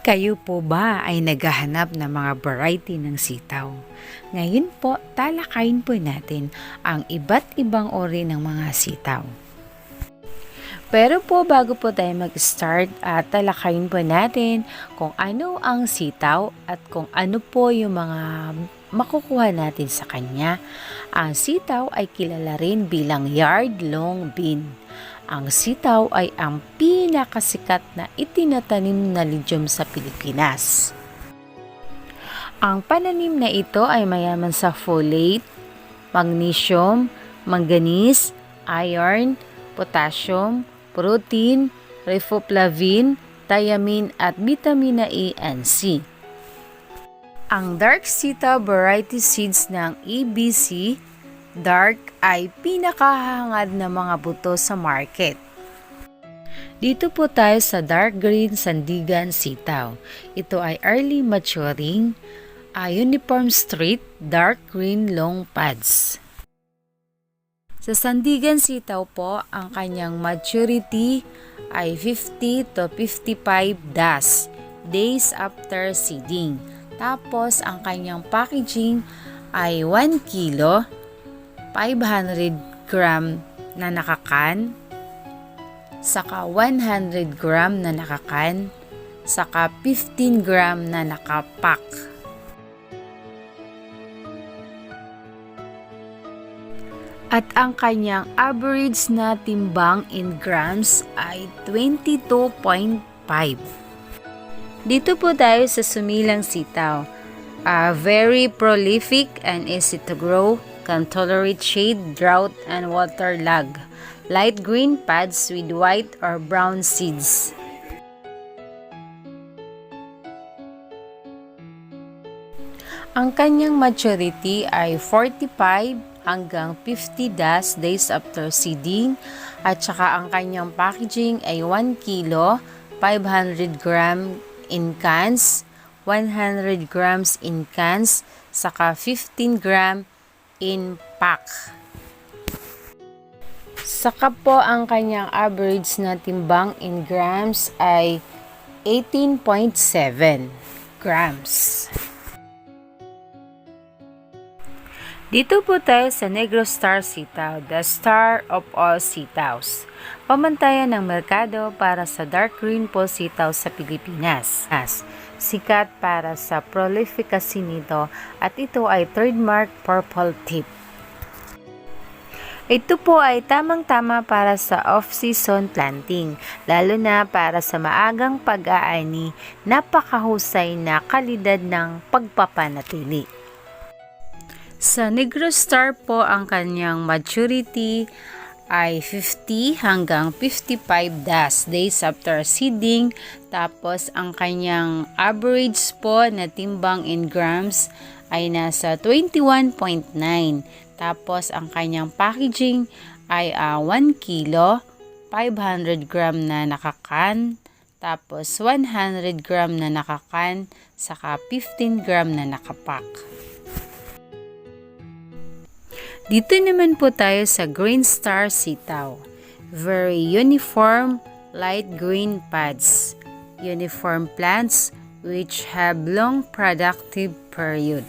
Kayo po ba ay naghahanap ng mga variety ng sitaw? Ngayon po, talakayin po natin ang iba't ibang ori ng mga sitaw. Pero po bago po tayo mag-start, at talakayin po natin kung ano ang sitaw at kung ano po yung mga makukuha natin sa kanya. Ang sitaw ay kilala rin bilang yard-long bean. Ang sitaw ay ang pinakasikat na itinatanim na legume sa Pilipinas. Ang pananim na ito ay mayaman sa folate, magnesium, manganese, iron, potassium, protein, riboflavin, thiamine at vitamina A and C. Ang dark sitaw variety seeds ng EBC dark ay pinakahangad na mga buto sa market. Dito po tayo sa dark green sandigan sitaw. Ito ay early maturing, uh, uniform straight dark green long pads. Sa sandigan sitaw po, ang kanyang maturity ay 50 to 55 das days after seeding. Tapos, ang kanyang packaging ay 1 kilo 500 gram na nakakan, saka 100 gram na nakakan, saka 15 gram na nakapak. At ang kanyang average na timbang in grams ay 22.5. Dito po tayo sa sumilang sitaw. Uh, very prolific and easy to grow can tolerate shade, drought, and water lag. Light green pads with white or brown seeds. Ang kanyang maturity ay 45 hanggang 50 das days after seeding at saka ang kanyang packaging ay 1 kilo, 500 gram in cans, 100 grams in cans, saka 15 gram in pack. Saka po ang kanyang average na timbang in grams ay 18.7 grams. Dito po tayo sa Negro Star Sitaw, the star of all sitaws. Pamantayan ng merkado para sa dark green po sitaw sa Pilipinas. Sikat para sa prolificacy nito at ito ay trademark purple tip. Ito po ay tamang-tama para sa off-season planting, lalo na para sa maagang pag-aani, napakahusay na kalidad ng pagpapanatili. Sa Negro Star po ang kanyang maturity ay 50 hanggang 55 das days after seeding. Tapos ang kanyang average po na timbang in grams ay nasa 21.9. Tapos ang kanyang packaging ay uh, ah, 1 kilo, 500 gram na nakakan, tapos 100 gram na nakakan, saka 15 gram na nakapak. Dito naman po tayo sa Green Star Sitaw. Very uniform, light green pads. Uniform plants which have long productive period.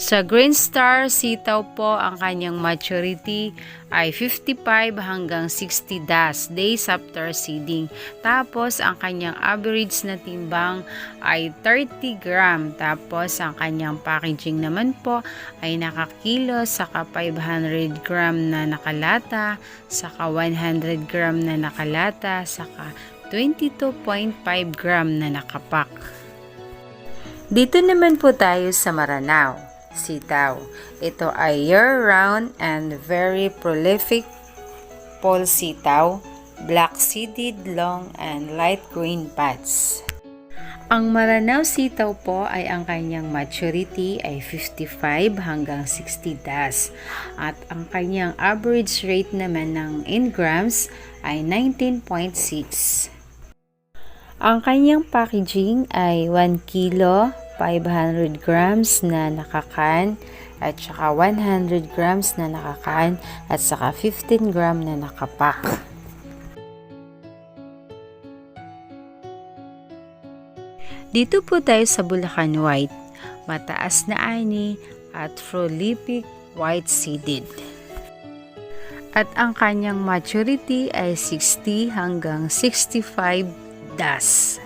Sa Green Star, sitaw po ang kanyang maturity ay 55 hanggang 60 das days after seeding. Tapos ang kanyang average na timbang ay 30 gram. Tapos ang kanyang packaging naman po ay nakakilo saka 500 gram na nakalata, saka 100 gram na nakalata, saka 22.5 gram na nakapak. Dito naman po tayo sa Maranao sitaw. Ito ay year-round and very prolific pole sitaw, black-seeded long and light green pads. Ang Maranao sitaw po ay ang kanyang maturity ay 55 hanggang 60 das at ang kanyang average rate naman ng in grams ay 19.6. Ang kanyang packaging ay 1 kilo 500 grams na nakakan at saka 100 grams na nakakan at saka 15 gram na nakapak. Dito po tayo sa Bulacan White, mataas na ani at prolific white seeded. At ang kanyang maturity ay 60 hanggang 65 das.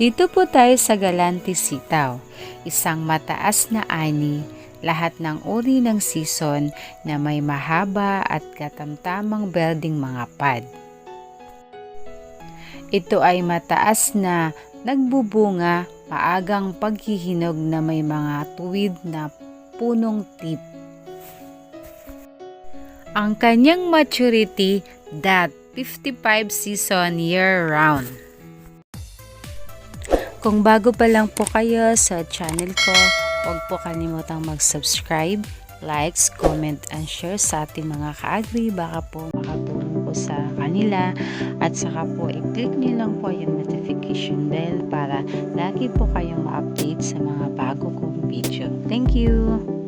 Dito po tayo sa Galante Sitaw, isang mataas na ani, lahat ng uri ng season na may mahaba at katamtamang belding mga pad. Ito ay mataas na nagbubunga, maagang paghihinog na may mga tuwid na punong tip. Ang kanyang maturity that 55 season year round. Kung bago pa lang po kayo sa channel ko, huwag po kalimutang mag-subscribe, likes, comment, and share sa ating mga ka-agri. Baka po makatulong po sa kanila. At saka po, i-click nyo lang po yung notification bell para lagi po kayong ma-update sa mga bago kong video. Thank you!